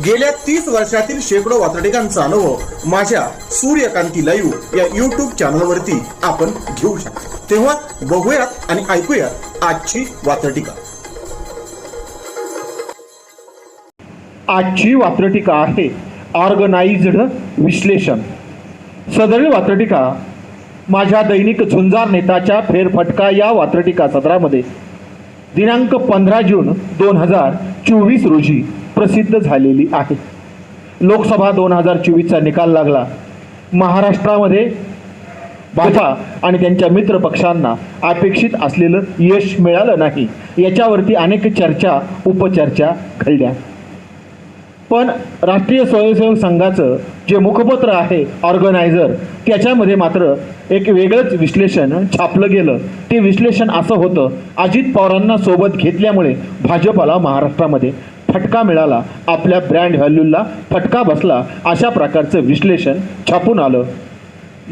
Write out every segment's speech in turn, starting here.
गेल्या तीस वर्षातील शेकडो वातडिकांचा अनुभव माझ्या सूर्यकांती लाईव्ह या युट्यूब चॅनलवरती आपण घेऊ शकतो. तेव्हा बघूयात आणि ऐकूयात आजची वातडिका आजची वात्रटिका आहे ऑर्गनाइज्ड विश्लेषण. सदरील वात्रटिका माझ्या दैनिक झुंजार नेताच्या फेरफटका या वात्रटिका सदरामध्ये. दिनांक पंधरा जून दोन हजार चोवीस रोजी. प्रसिद्ध झालेली आहे. लोकसभा दोन हजार चोवीसचा निकाल लागला. महाराष्ट्रामध्ये भाजपा आणि त्यांच्या मित्र पक्षांना अपेक्षित असलेलं यश मिळालं नाही. याच्यावरती अनेक चर्चा उपचर्चा घडल्या. पण राष्ट्रीय स्वयंसेवक संघाचं जे मुखपत्र आहे ऑर्गनायझर त्याच्यामध्ये मात्र एक वेगळंच विश्लेषण छापलं गेलं. ते विश्लेषण असं होतं अजित पवारांना सोबत घेतल्यामुळे भाजपाला महाराष्ट्रामध्ये फटका मिळाला आपल्या ब्रँड व्हॅल्यूला फटका बसला अशा प्रकारचं विश्लेषण छापून आलं.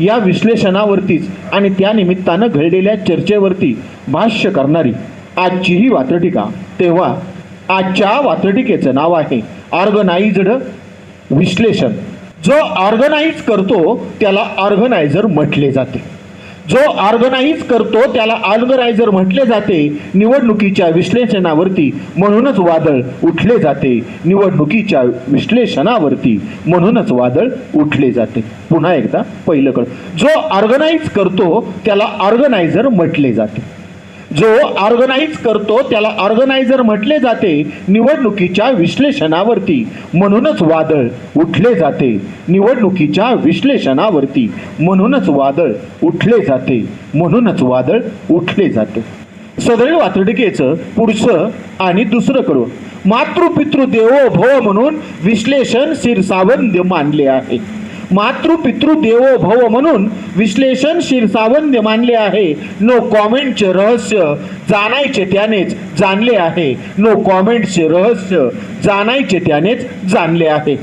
या विश्लेषणावरतीच आणि त्यानिमित्तानं घडलेल्या चर्चेवरती भाष्य करणारी आजची ही वात्रटिका तेव्हा आजच्या वात्रटिकेचं नाव आहे ऑर्गनाइज्ड विश्लेषण. जो ऑर्गनाइज करतो त्याला ऑर्गनायझर म्हटले जाते. जो ऑर्गनाईज करतो त्याला ऑर्गनायझर म्हटले जाते निवडणुकीच्या विश्लेषणावरती. म्हणूनच वादळ उठले जाते निवडणुकीच्या विश्लेषणावरती. म्हणूनच वादळ उठले जाते. पुन्हा एकदा पहिलं कळ. जो ऑर्गनाईज करतो त्याला ऑर्गनायझर म्हटले जाते. जो ऑर्गनाइज करतो त्याला ऑर्गनायझर म्हटले जाते निवडणुकीच्या विश्लेषणावरती. म्हणूनच वादळ उठले जाते निवडणुकीच्या विश्लेषणावरती. म्हणूनच वादळ उठले जाते म्हणूनच वादळ उठले जाते. सदैव वातडिकेचं पुढचं आणि दुसरं करून मातृपितृ देवो भव म्हणून विश्लेषण शिरसावंद मानले आहे. मातृपितृ देवो भव म्हणून विश्लेषण शिरसावंद्य मानले आहे. नो कॉमेंटचे रहस्य जाणायचे त्यानेच जाणले आहे. नो कॉमेंटचे रहस्य जाणायचे त्यानेच जाणले आहे.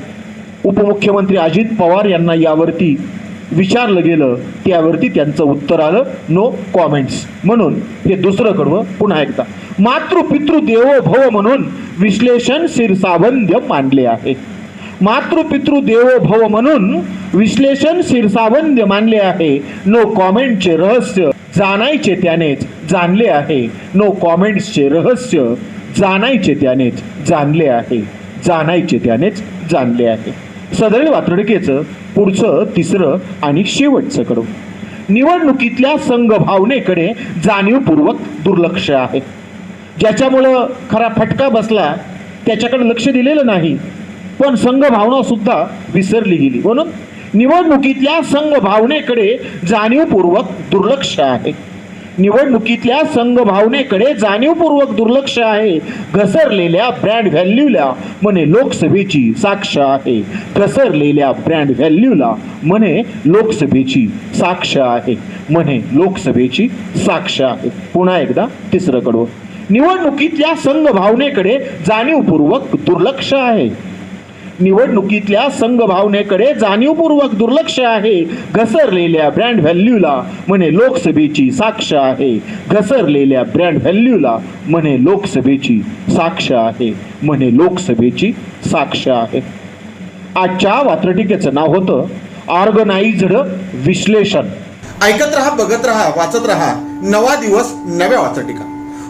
उपमुख्यमंत्री अजित पवार यांना यावरती विचारलं गेलं त्यावरती त्यांचं उत्तर आलं नो कॉमेंट्स म्हणून हे दुसरं कडवं पुन्हा एकदा. मातृपितृ देवो भव म्हणून विश्लेषण शिरसावंद्य मानले आहे. मातृपितृ देवो भव म्हणून विश्लेषण शिरसावंद्य मानले आहे. नो कॉमेंटचे रहस्य जाणायचे त्यानेच जाणले आहे. नो कॉमेंट्सचे रहस्य जाणायचे त्यानेच जाणले आहे. जाणायचे त्यानेच जाणले आहे. सदरील वात्रडिकेचं पुढचं तिसरं आणि शेवटचं कडू निवडणुकीतल्या संघभावनेकडे जाणीवपूर्वक दुर्लक्ष आहे. ज्याच्यामुळं खरा फटका बसला त्याच्याकडे लक्ष दिलेलं नाही. पण संघभावना सुद्धा विसरली गेली. म्हणून निवडणुकीतल्या संघभावनेकडे जाणीवपूर्वक दुर्लक्ष आहे. निवडणुकीतल्या संघभावनेकडे जाणीवपूर्वक दुर्लक्ष आहे. घसरलेल्या ब्रँड व्हॅल्यूला म्हणे लोकसभेची साक्ष आहे. घसरलेल्या ब्रँड व्हॅल्यूला म्हणे लोकसभेची साक्ष आहे. म्हणे लोकसभेची साक्ष आहे. पुन्हा एकदा तिसरं कडवं. निवडणुकीतल्या संघभावनेकडे जाणीवपूर्वक दुर्लक्ष आहे. निवडणुकीतल्या संघभावनेकडे जाणीवपूर्वक दुर्लक्ष आहे. घसरलेल्या ब्रँड व्हॅल्यूला म्हणे लोकसभेची साक्ष आहे. घसरलेल्या ब्रँड व्हॅल्यूला म्हणे लोकसभेची साक्ष आहे. म्हणे लोकसभेची साक्ष आहे. आजच्या वात्रटिकेचं नाव होतं ऑर्गनाइज्ड विश्लेषण. ऐकत रहा बघत रहा वाचत रहा. नवा दिवस नव्या वाचटिका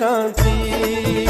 कांसी